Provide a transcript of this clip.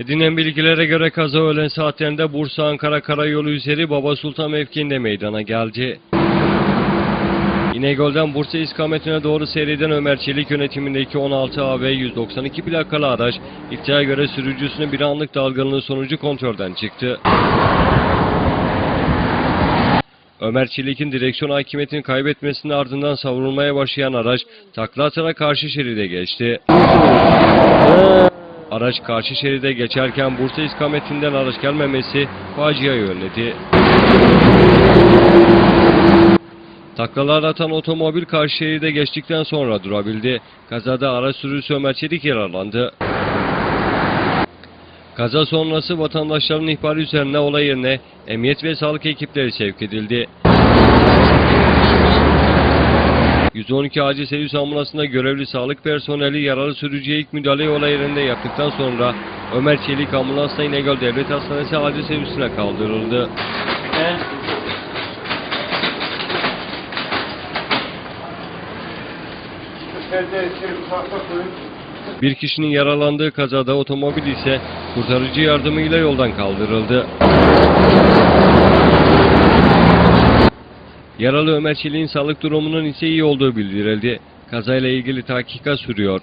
Edinilen bilgilere göre kaza öğlen saatlerinde Bursa-Ankara Karayolu üzeri Baba Sultan mevkiinde meydana geldi. İnegöl'den Bursa istikametine doğru seyreden Ömer Çelik yönetimindeki 16 AV 192 plakalı araç iddiaya göre sürücüsünün bir anlık dalgınlığı sonucu kontrolden çıktı. Ömer Çelik'in direksiyon hakimiyetini kaybetmesinin ardından savrulmaya başlayan araç takla atarak karşı şeride geçti. Araç karşı şeride geçerken Bursa istikametinden araç gelmemesi faciayı önledi. Taklalar atan otomobil karşı şeride geçtikten sonra durabildi. Kazada araç sürücüsü Ömer Çelik yaralandı. Kaza sonrası vatandaşların ihbarı üzerine olay yerine emniyet ve sağlık ekipleri sevk edildi. 112 acil servis ambulansında görevli sağlık personeli yaralı sürücüye ilk müdahaleyi olay yerinde yaptıktan sonra Ömer Çelik ambulansla İnegöl Devlet Hastanesi acil servisine kaldırıldı. Bir kişinin yaralandığı kazada otomobil ise kurtarıcı yardımıyla yoldan kaldırıldı. Yaralı Ömer Çelik'in sağlık durumunun ise iyi olduğu bildirildi. Kazayla ilgili tahkikat sürüyor.